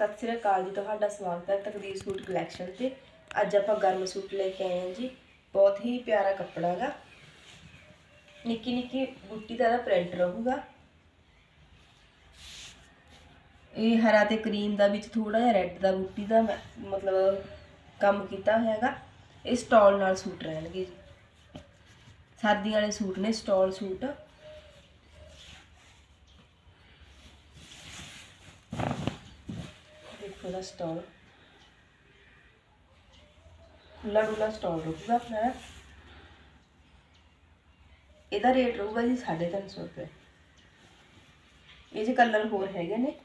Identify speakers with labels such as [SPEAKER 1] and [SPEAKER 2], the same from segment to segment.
[SPEAKER 1] ਸਤਿ ਸ੍ਰੀ ਅਕਾਲ ਜੀ, ਤੁਹਾਡਾ ਸਵਾਗਤ ਹੈ ਤਕਦੀਰ ਸੂਟ ਕਲੈਕਸ਼ਨ ਤੇ। ਅੱਜ ਆਪਾਂ ਗਰਮ ਸੂਟ ਲੈ ਕੇ ਆਏ ਹਾਂ ਜੀ। ਬਹੁਤ ਹੀ ਪਿਆਰਾ ਕੱਪੜਾ ਹੈਗਾ। ਨਿੱਕੀ ਨਿੱਕੀ ਬੂਟੀ ਦਾ ਪ੍ਰਿੰਟ ਰਹੂਗਾ। ਇਹ ਹਰਾ ਤੇ ਕਰੀਮ ਦਾ ਵਿੱਚ ਥੋੜਾ ਜਿਹਾ ਰੈੱਡ ਦਾ ਬੂਟੀ ਦਾ ਮ- ਮਤਲਬ ਕੰਮ ਕੀਤਾ ਹੋਇਆ ਹੈਗਾ। ਇਹ ਸਟਾਲ ਨਾਲ ਸੂਟ ਰਹਿਣਗੇ ਜੀ। ਸਰਦੀ ਵਾਲੇ ਸੂਟ ਨੇ ਸਟਾਲ ਸੂਟ। ਦੇਖੋ ਸਟਾਲ ਖੁੱਲਾ ਡੁੱਲਾ ਸਟਾਲ ਰਹੂਗਾ ਆਪਣਾ। ਇਹਦਾ ਰੇਟ ਰਹੂਗਾ ਜੀ 350 ਰੁਪਏ। ਇਹ ਜੇ ਕਲਰ ਹੋਰ ਹੈਗੇ ਨੇ।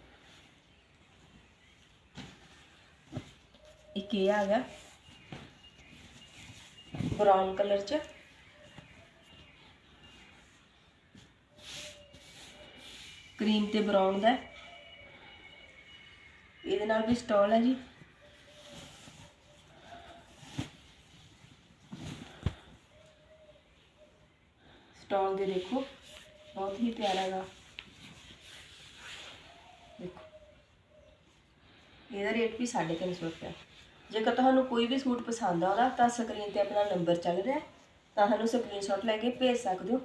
[SPEAKER 1] ਇੱਕ ਇਹ ਆ ਗਿਆ। ਬਰਾਊਨ ਕਲਰ ਚ। ਕਰੀਮ ਤੇ ਬਰਾਊਨ ਦਾ। ਇਹਦੇ ਨਾਲ ਵੀ ਸਟਾਲ ਹੈ ਜੀ। ਸਟਾਲ ਦੇ ਦੇਖੋ ਬਹੁਤ ਹੀ ਪਿਆਰਾ ਹੈਗਾ। ਦੇਖੋ। ਇਹਦਾ ਰੇਟ ਵੀ 350 ਰੁਪਏ ਜੇਕਰ ਤੁਹਾਨੂੰ ਕੋਈ ਵੀ ਸੂਟ ਪਸੰਦ ਆਉਂਦਾ ਤਾਂ ਸਕਰੀਨ ਤੇ ਆਪਣਾ ਨੰਬਰ ਚੱਲ ਰਿਹਾ ਹੈ, ਤਾਂ ਸਾਨੂੰ ਸਕਰੀਨਸ਼ਾਟ ਲੈ ਕੇ ਭੇਜ ਸਕਦੇ ਹੋ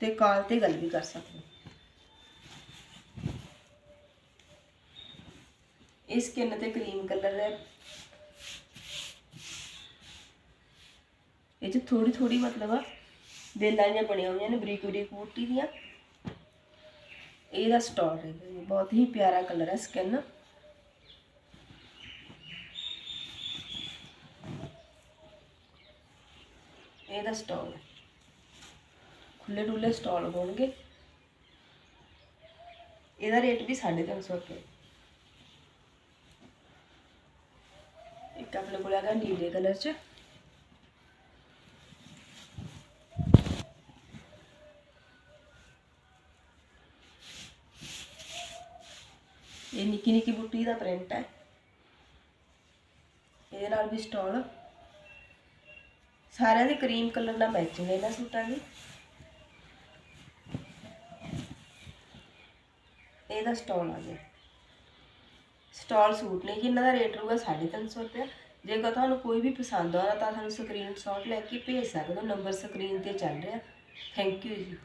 [SPEAKER 1] ਤੇ ਕਾਲ ਤੇ ਗੱਲ ਵੀ ਕਰ ਸਕਦੇ ਹੋ। ਇਹ ਸਕਿਨ ਤੇ ਕਰੀਮ ਕਲਰ ਹੈ। ਇਹ ਚ ਥੋੜੀ ਥੋੜੀ ਮਤਲਬ ਵੇਲਾਂ ਜਿਹੀਆਂ ਬਣੀਆਂ ਹੋਈਆਂ ਨੇ, ਬਰੀਕ ਬਰੀਕ ਬੂਟੀ ਦੀਆਂ। ਇਹਦਾ ਸਟਾਲ ਹੈ ਬਹੁਤ ਹੀ ਪਿਆਰਾ ਕਲਰ ਹੈ ਸਕਿਨ ਇਹਦਾ ਸਟਾਲ ਹੈ। ਖੁੱਲੇ ਡੁੱਲੇ ਸਟਾਲ ਹੋਣਗੇ। ਇਹਦਾ ਰੇਟ ਵੀ 350 ਰੁਪਏ। ਇੱਕ ਆਪਣੇ ਕੋਲ ਹੈਗਾ ਨੀਲੇ ਕਲਰ ਚ। ਇਹ ਨਿੱਕੀ ਨਿੱਕੀ ਬੁੱਟੀ ਦਾ ਪ੍ਰਿੰਟ ਹੈ। ਇਹਦੇ ਨਾਲ ਵੀ ਸਟਾਲ ਸਾਰਿਆਂ ਦੇ ਕਰੀਮ ਕਲਰ ਨਾਲ ਮੈਚਿੰਗ ਹੈ ਇਹਨਾਂ ਸੂਟਾਂ ਦੀ। ਇਹਦਾ ਸਟਾਲ ਆ ਗਿਆ। ਸਟਾਲ ਸੂਟ ਨੇ ਜੀ, ਇਹਨਾਂ ਦਾ ਰੇਟ ਰਹੂਗਾ 350 ਰੁਪਏ ਜੇਕਰ ਤੁਹਾਨੂੰ ਕੋਈ ਵੀ ਪਸੰਦ ਆਉਂਦਾ ਤਾਂ ਤੁਹਾਨੂੰ ਸਕਰੀਨਸ਼ਾਟ ਲੈ ਕੇ ਭੇਜ ਸਕਦੇ ਹੋ ਨੰਬਰ ਸਕਰੀਨ ਤੇ ਚੱਲ ਰਿਹਾ। ਥੈਂਕ ਯੂ ਜੀ।